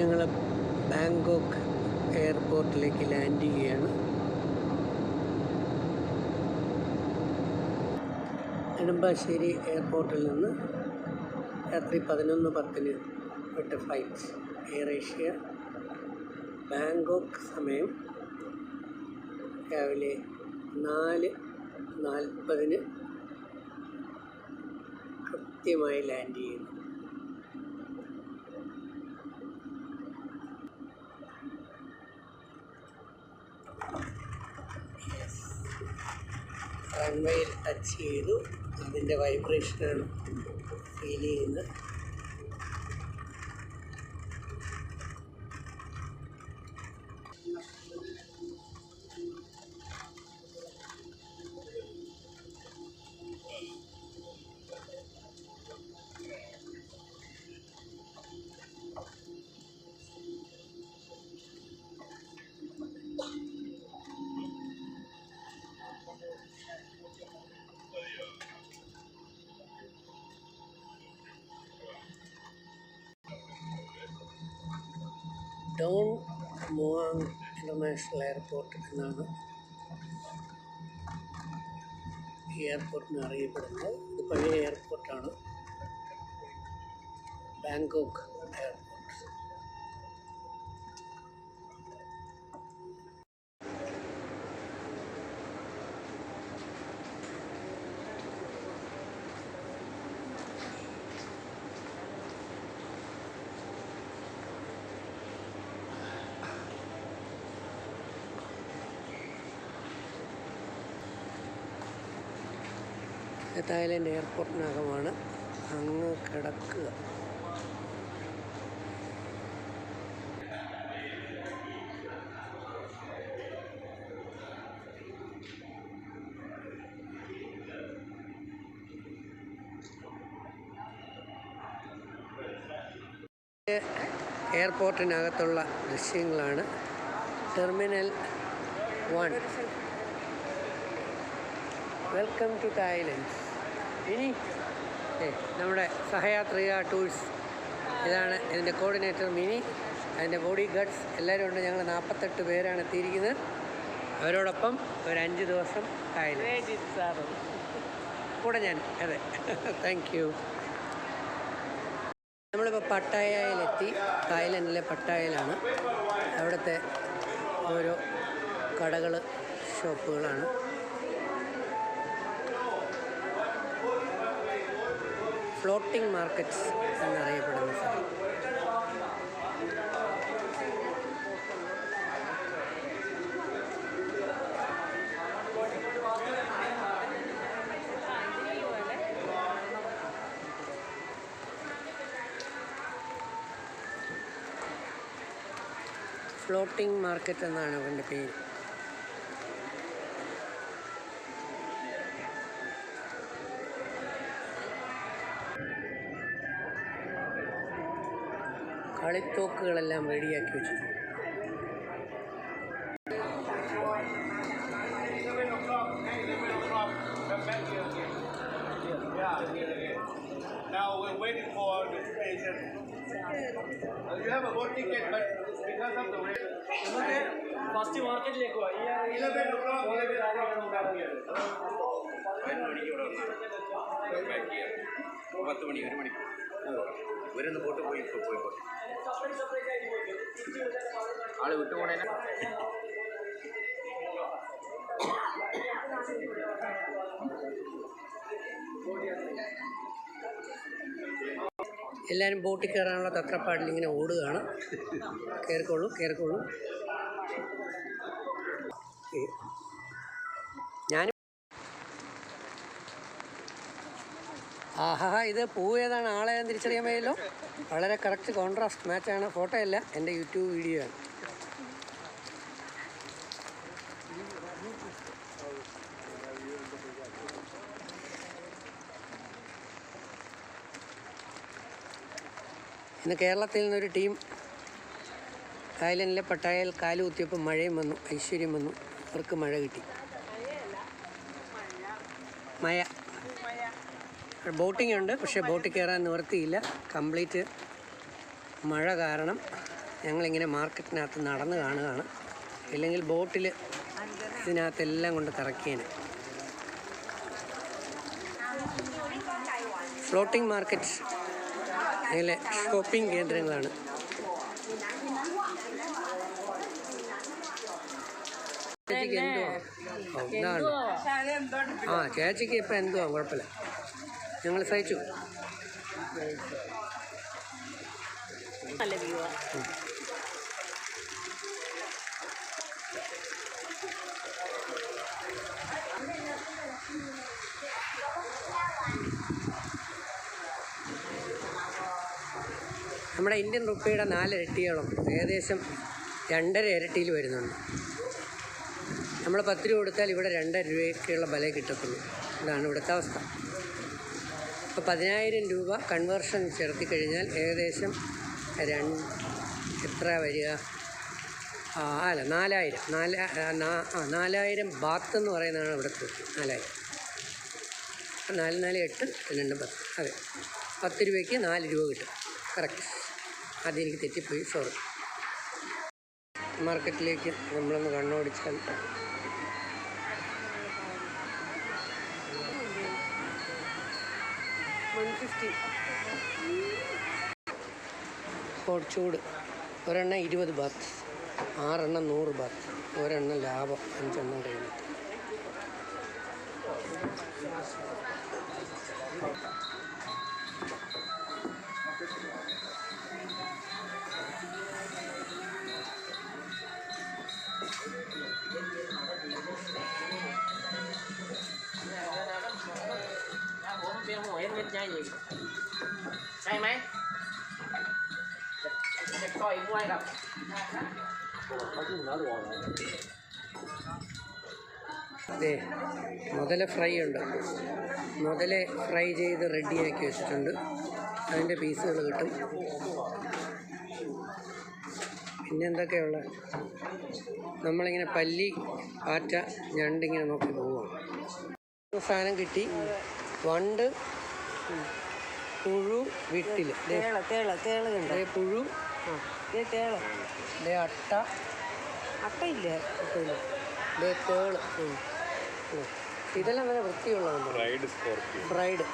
ഞങ്ങൾ ബാങ്കോക്ക് എയർപോർട്ടിലേക്ക് ലാൻഡ് ചെയ്യുകയാണ്. നെടുമ്പാശ്ശേരി എയർപോർട്ടിൽ നിന്ന് രാത്രി പതിനൊന്ന് പത്തിന് വിട്ട ഫ്ലൈറ്റ് എയർ ഏഷ്യ. ബാങ്കോക്ക് സമയം രാവിലെ നാല് നാൽപ്പതിന് കൃത്യമായി ലാൻഡ് ചെയ്യുന്നു. റൺവേയിൽ ടച്ച് ചെയ്തു. അതിന്റെ വൈബ്രേഷനാണ് ഫീൽ ചെയ്യുന്നത്. ഡോൺ മുവാങ് ഇന്റർനാഷണൽ എയർപോർട്ട് എന്നാണ് ഈ എയർപോർട്ടിന് അറിയപ്പെടുന്നത്. ഇത് പഴയ എയർപോർട്ടാണ്. ബാങ്കോക്ക് എയർപോർട്ട് തായ്ലൻഡ് എയർപോർട്ടിനകമാണ് അങ്ങ് കിടക്കുക. എയർപോർട്ടിനകത്തുള്ള ദൃശ്യങ്ങളാണ്. Terminal one. Welcome to Thailand ഇനി നമ്മുടെ സഹയാത്രിക ടൂൾസ് ഇതാണ് ഇതിന്റെ കോർഡിനേറ്റർ മിനി അതിന്റെ ബോഡി ഗാർഡ്സ് എല്ലാവരും ഉണ്ട്. ഞങ്ങൾ നാൽപ്പത്തെട്ട് പേരാണ് എത്തിയിരിക്കുന്നത്. അവരോടൊപ്പം ഒരു അഞ്ച് ദിവസം കൂടെ ഞാൻ അതെ. താങ്ക് യു നമ്മളിപ്പോൾ പട്ടായയിലെത്തി. തായ്ലൻഡിലെ പട്ടായയിലാണ്. അവിടുത്തെ ഓരോ കടകൾ ഷോപ്പുകളാണ്. ഫ്ലോട്ടിംഗ് മാർക്കറ്റ്സ് എന്നറിയപ്പെടുന്ന സ്ഥലം. ഫ്ലോട്ടിംഗ് മാർക്കറ്റ് എന്നാണ് അവന്റെ പേര്. കളിത്തോക്കുകളെല്ലാം റെഡിയാക്കി വെച്ചിട്ടുണ്ട്. ഫസ്റ്റ് മാർക്കറ്റിലേക്ക് പോവാ. പത്ത് മണി ഒരു മണിക്കൂർ. ഇവരൊന്ന് പോട്ട് പോയി ഇപ്പോൾ പോയിക്കോട്ടെ ആൾ വിട്ടുപോണേനെ. എല്ലാവരും ബോട്ടിൽ കയറാനുള്ള തത്രപ്പാടിൽ ഇങ്ങനെ ഓടുകയാണ്. കയറിക്കോളൂ കയറിക്കോളൂ ആഹാ ഇത് പൂ ഏതാണ്? ആളെ തിരിച്ചറിയാൻ വയ്യല്ലോ വളരെ കറക്റ്റ് കോൺട്രാസ്റ്റ് മാച്ചാണ് ഫോട്ടോ അല്ല എന്റെ യൂട്യൂബ് വീഡിയോ ആണ്. ഇന്ന് കേരളത്തിൽ നിന്നൊരു ടീം തായ്ലൻഡിലെ പട്ടായൽ കാലുകുത്തിയപ്പോൾ മഴയും വന്നു ഐശ്വര്യം വന്നു. അവർക്ക് മഴ കിട്ടി. മഴ. ബോട്ടിംഗ് ഉണ്ട് പക്ഷേ ബോട്ടിൽ കയറാൻ നിവർത്തിയില്ല കംപ്ലീറ്റ് മഴ കാരണം ഞങ്ങളിങ്ങനെ മാർക്കറ്റിനകത്ത് നടന്ന് കാണുകയാണ്. ഇല്ലെങ്കിൽ ബോട്ടിൽ ഇതിനകത്തെല്ലാം കൊണ്ട് കറക്കിയേനെ ഫ്ലോട്ടിംഗ് മാർക്കറ്റ് അതിലെ ഷോപ്പിംഗ് കേന്ദ്രങ്ങളാണ്. ചേച്ചിക്ക് എന്തുവാ? ആ ചേച്ചിക്ക് ഇപ്പം എന്തുവാ? കുഴപ്പമില്ല. ഞങ്ങൾ സഹിച്ചു. നല്ല വ്യൂ നമ്മുടെ ഇന്ത്യൻ റുപ്പിയുടെ നാല് ഇരട്ടികളും ഏകദേശം രണ്ടര ഇരട്ടിയിൽ വരുന്നുണ്ട്. നമ്മൾ പത്ത് രൂപ കൊടുത്താൽ ഇവിടെ രണ്ടര രൂപയ്ക്കുള്ള വില കിട്ടത്തുള്ളൂ. ഇതാണ് ഇവിടുത്തെ അവസ്ഥ. ഇപ്പോൾ പതിനായിരം രൂപ കൺവേർഷൻ ചേർത്തി കഴിഞ്ഞാൽ ഏകദേശം രണ്ട് എത്ര വരിക? അല്ല നാലായിരം. നാല നാലായിരം ബാത്ത് എന്ന് പറയുന്നതാണ് ഇവിടുത്തെ നാലായിരം. നാല് നാല് എട്ട് രണ്ട് പത്ത്. അതെ. പത്ത് രൂപയ്ക്ക് നാല് രൂപ കിട്ടും. കറക്റ്റ് അതെനിക്ക് തെറ്റിപ്പോയി. സോറി മാർക്കറ്റിലേക്ക് നമ്മളൊന്ന് കണ്ണോടിച്ചാൽ ഫിഫ്റ്റി ചൂട് ഒരെണ്ണം ഇരുപത് ബാത്ത് ആറെണ്ണം നൂറ് ബാത്ത് ഒരെണ്ണം ലാഭം. അഞ്ചെണ്ണം കഴിഞ്ഞു ผมเป็นหัวเอ็นเม็ดใหญ่อีกใช่ไหมจะต่อยมวยกับ അതെ മുതല ഫ്രൈ ഉണ്ട് മുതല ഫ്രൈ ചെയ്ത് റെഡിയാക്കി വെച്ചിട്ടുണ്ട് അതിൻ്റെ പീസുകൾ കിട്ടും പിന്നെ എന്തൊക്കെയുള്ള നമ്മളിങ്ങനെ പല്ലി പാറ്റ ഞണ്ടിങ്ങനെ നോക്കി പോവുകയാണ് സാധനം കിട്ടി വണ്ട് പുഴു വിട്ടിൽ തേള തേള തേള കണ്ട? പുഴു ഇത് തേള. ദേ അട്ട. അട്ടയില്ല? തേൾ. ഇതെല്ലാം നല്ല വൃത്തിയുള്ളതാണ് Fried scorpio fried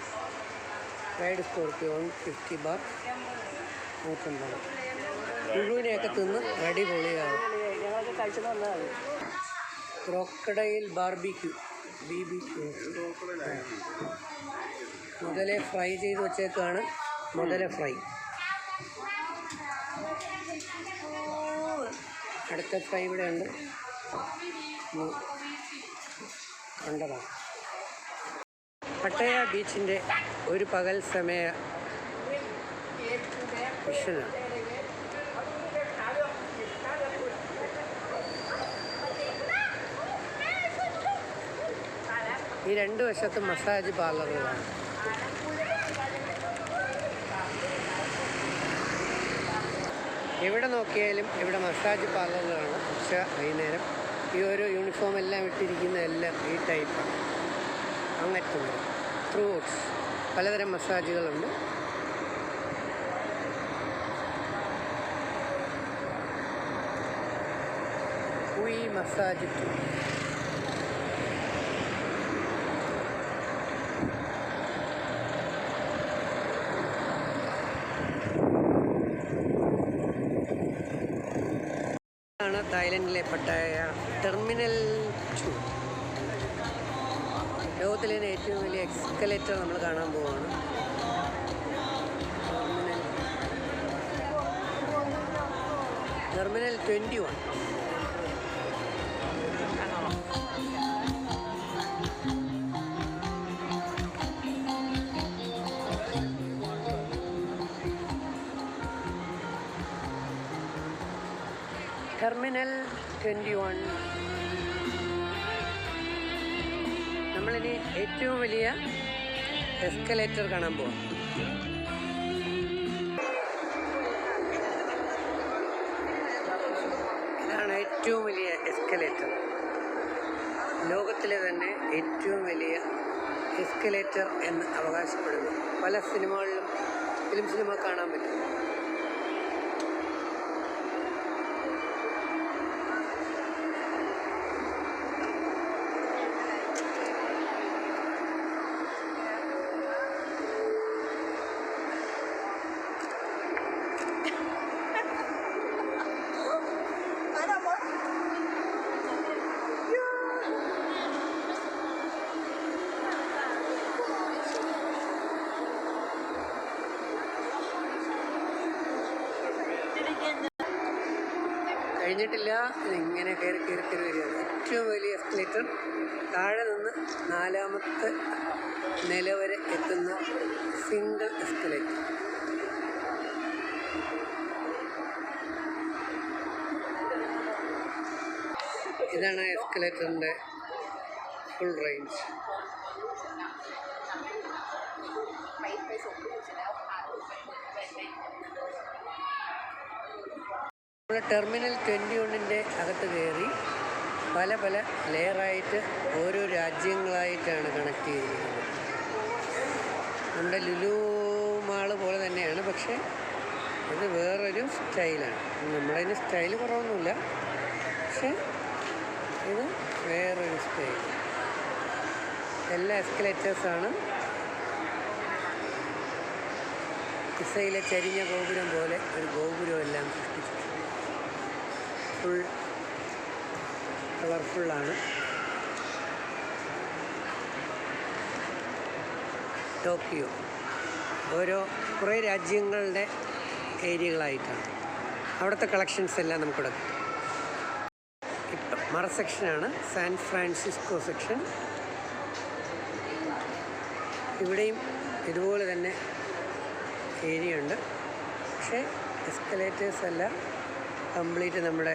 fried scorpio one fifty baht നൂറ്റമ്പത്. പുഴുവിനെയൊക്കെ തിന്ന് അടിപൊളിയാണ്. Crocodile barbecue. ബി ബി മുതലേ ഫ്രൈ ചെയ്ത് വെച്ചേക്കാണ് മുതല ഫ്രൈ. അടുത്ത ഫ്രൈ ഇവിടെ ഉണ്ട്. കണ്ടതാണ് പട്ടയ ബീച്ചിന്റെ ഒരു പകൽ സമയ വിഷനാണ് ഈ രണ്ട് വശത്തും മസാജ് പാർലറുകളാണ്. എവിടെ നോക്കിയാലും ഇവിടെ മസാജ് പാർലറുകളാണ്. ഉച്ച വൈകുന്നേരം ഈ ഒരു യൂണിഫോം എല്ലാം ഇട്ടിരിക്കുന്ന എല്ലാം ഈ ടൈപ്പാണ് അങ്ങറ്റം വരെ ഫ്രൂട്ട്സ് പലതരം മസാജുകളുണ്ട്. കുയി മസാജ് ടു തായ്ലൻഡിലെ പട്ടായ ടെർമിനൽ ടു ലോകത്തിലെ ഏറ്റവും വലിയ എക്സ്കലേറ്റർ നമ്മൾ കാണാൻ terminal. Terminal twenty one. Terminal twenty one നമ്മളിനി ഏറ്റവും വലിയ എസ്കലേറ്റർ കാണാൻ പോവാം. ഇതാണ് ഏറ്റവും വലിയ എസ്കലേറ്റർ ലോകത്തിലെ തന്നെ ഏറ്റവും വലിയ എസ്കലേറ്റർ എന്ന് അവകാശപ്പെടുന്നു. പല സിനിമകളിലും സിനിമ കാണാൻ പറ്റും. കഴിഞ്ഞിട്ടില്ല ഇങ്ങനെ കയറി കയറി കയറി വരികയാണ് ഏറ്റവും വലിയ എസ്കലേറ്റർ താഴെ നിന്ന് നാലാമത്തെ നില വരെ എത്തുന്ന സിംഗിൾ എസ്കലേറ്റർ ഇതാണ് എസ്കലേറ്ററിന്റെ ഫുൾ റേഞ്ച് നമ്മൾ ടെർമിനൽ ട്വന്റി വണ്ണിന്റെ അകത്ത് കയറി പല പല ലെയറായിട്ട് ഓരോ രാജ്യങ്ങളായിട്ടാണ് കണക്ട് ചെയ്തിരിക്കുന്നത്. നമ്മുടെ ലുലു മാൾ പോലെ തന്നെയാണ് പക്ഷേ ഇത് വേറൊരു സ്റ്റൈലാണ്. നമ്മുടെ അതിന് സ്റ്റൈൽ കുറവൊന്നുമില്ല പക്ഷേ ഇത് വേറൊരു സ്റ്റൈൽ. എല്ലാ എസ്കലേറ്റേഴ്സാണ് പിസയിലെ ചരിഞ്ഞ ഗോപുരം പോലെ ഒരു ഗോപുരം എല്ലാം സൃഷ്ടിച്ചിട്ടുണ്ട് ഫുൾ കളർഫുള്ളാണ് ടോക്കിയോ. ഓരോ കുറേ രാജ്യങ്ങളുടെ ഏരിയകളായിട്ടാണ്. അവിടുത്തെ കളക്ഷൻസ് എല്ലാം നമുക്കിവിടെ ഇപ്പം മറ സെക്ഷനാണ് സാൻ ഫ്രാൻസിസ്കോ സെക്ഷൻ ഇവിടെയും ഇതുപോലെ തന്നെ ഏരിയ ഉണ്ട്. പക്ഷേ എസ്കലേറ്റേഴ്സ് എല്ലാം കംപ്ലീറ്റ് നമ്മുടെ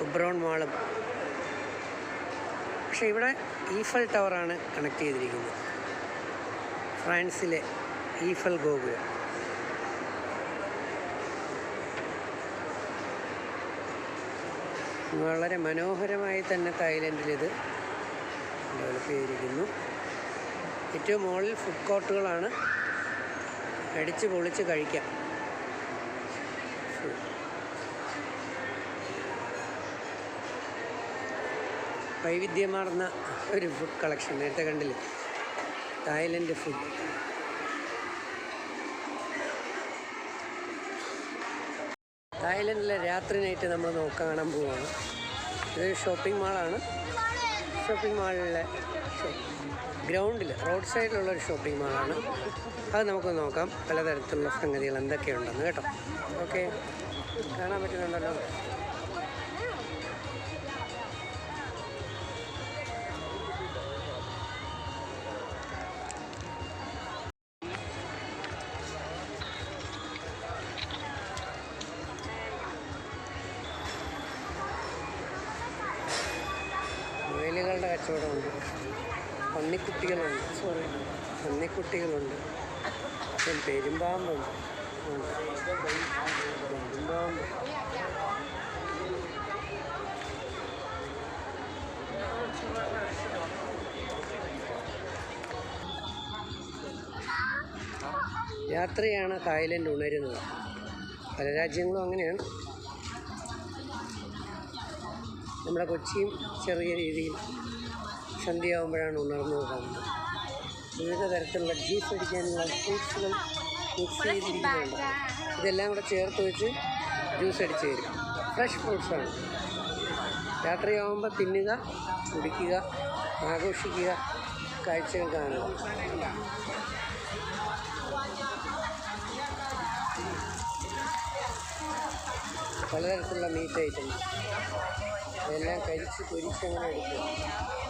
ഉബ്രോൺ മാളും. പക്ഷേ ഇവിടെ ഈഫൽ ടവറാണ് കണക്ട് ചെയ്തിരിക്കുന്നത്. ഫ്രാൻസിലെ ഈഫൽ ഗോപുരം. വളരെ മനോഹരമായി തന്നെ തായ്ലൻഡിൽ ഇത് ഡെവലപ്പ് ചെയ്തിരിക്കുന്നു. ഏറ്റവും മുകളിൽ ഫുഡ് കോർട്ടുകളാണ് അടിച്ച് പൊളിച്ച് കഴിക്കാം. വൈവിധ്യമാർന്ന ഒരു ഫുഡ് കളക്ഷൻ നേരത്തെ കണ്ടില്ലേ? തായ്ലൻഡ് ഫുഡ് തായ്ലൻഡിലെ രാത്രി നൈറ്റ് നമ്മൾ നോക്കാൻ പോവുകയാണ് ഇതൊരു ഷോപ്പിംഗ് മാളാണ് ഷോപ്പിംഗ് മാളിലെ ഗ്രൗണ്ടിൽ റോഡ് സൈഡിലുള്ള ഒരു ഷോപ്പിംഗ് മാളാണ് അത് നമുക്ക് നോക്കാം. പലതരത്തിലുള്ള സംഗതികൾ എന്തൊക്കെയുണ്ടെന്ന് കേട്ടോ. ഓക്കെ കാണാൻ പറ്റുന്നുണ്ടല്ലോ. കച്ചവടമുണ്ട് പന്നിക്കുട്ടികളുണ്ട്. സോറി പന്നിക്കുട്ടികളുണ്ട്. പിന്നെ പെരുമ്പാമ്പുണ്ട് ഉണ്ട്. പെരുമ്പാമ്പ്. രാത്രിയാണ് തായ്ലൻഡ് ഉണരുന്നത്. പല രാജ്യങ്ങളും അങ്ങനെയാണ്. നമ്മുടെ കൊച്ചിയും ചെറിയ രീതിയിൽ സന്ധ്യയാകുമ്പോഴാണ് ഉണർന്നു പോകുന്നത് വിവിധ തരത്തിലുള്ള ജ്യൂസ് അടിക്കാനുള്ള ഫ്രൂട്ട്സുകൾ മിക്സ് ചെയ്തിരിക്കുന്നുണ്ട്. ഇതെല്ലാം കൂടെ ചേർത്ത് വെച്ച് ജ്യൂസ് അടിച്ച് തരും. ഫ്രഷ് ഫ്രൂട്ട്സാണ്. രാത്രിയാകുമ്പോൾ തിന്നുക കുടിക്കുക ആഘോഷിക്കുക കാഴ്ചകൾ കാണുക. പലതരത്തിലുള്ള മീറ്റ് ഐറ്റംസ് എല്ലാം കരിച്ച് പൊരിച്ച് അങ്ങനെ എടുക്കുക.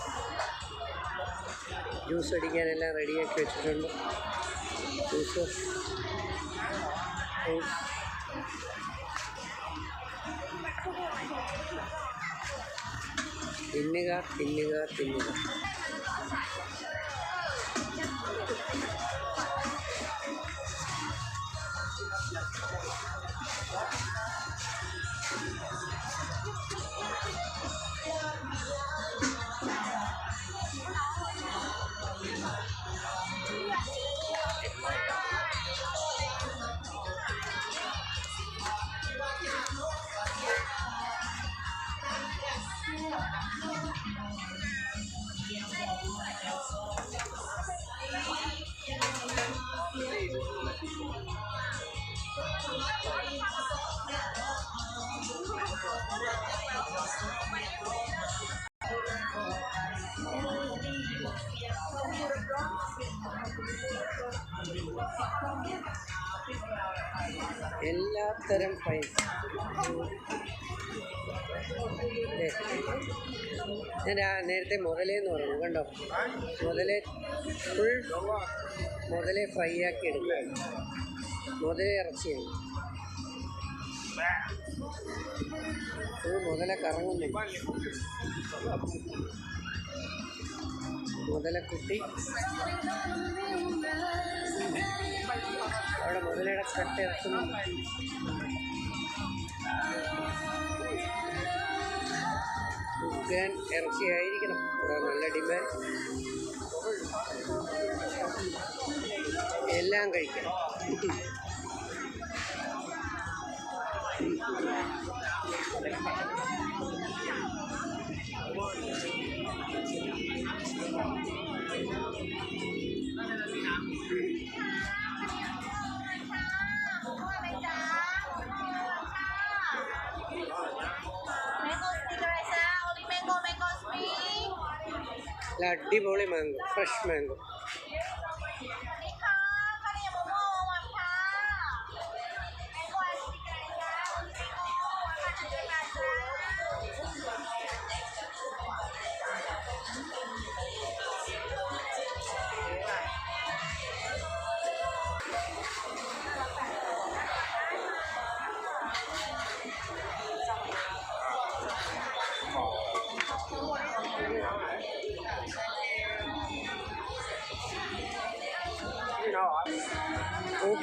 ജ്യൂസ് അടിക്കാനെല്ലാം റെഡിയാക്കി വെച്ചിട്ടുണ്ട്. ജ്യൂസ്. തിന്നുക തിന്നുക തിന്നുക. എല്ലാത്തരം പൈസ ഞാൻ നേരത്തെ മുതലേന്ന് പറഞ്ഞു കണ്ടോ? മുതലേ ഫുൾ മുതലേ ഫ്രൈ ആക്കി എടുക്കുകയാണ് മുതലേ ഇറച്ചിയാണ് ഫുൾ മുതല കറങ്ങുന്നു. മുതലക്കുട്ടി അവിടെ മുതലയുടെ കട്ട് ഇറക്കുന്നു. കുക്കാൻ ഇറച്ചിയായിരിക്കണം. നല്ല ഡിമാൻഡ്. എല്ലാം കഴിക്കണം അടിപൊളി മാംഗോ ഫ്രഷ് മാംഗോ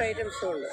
ഐറ്റംസും ഉണ്ട്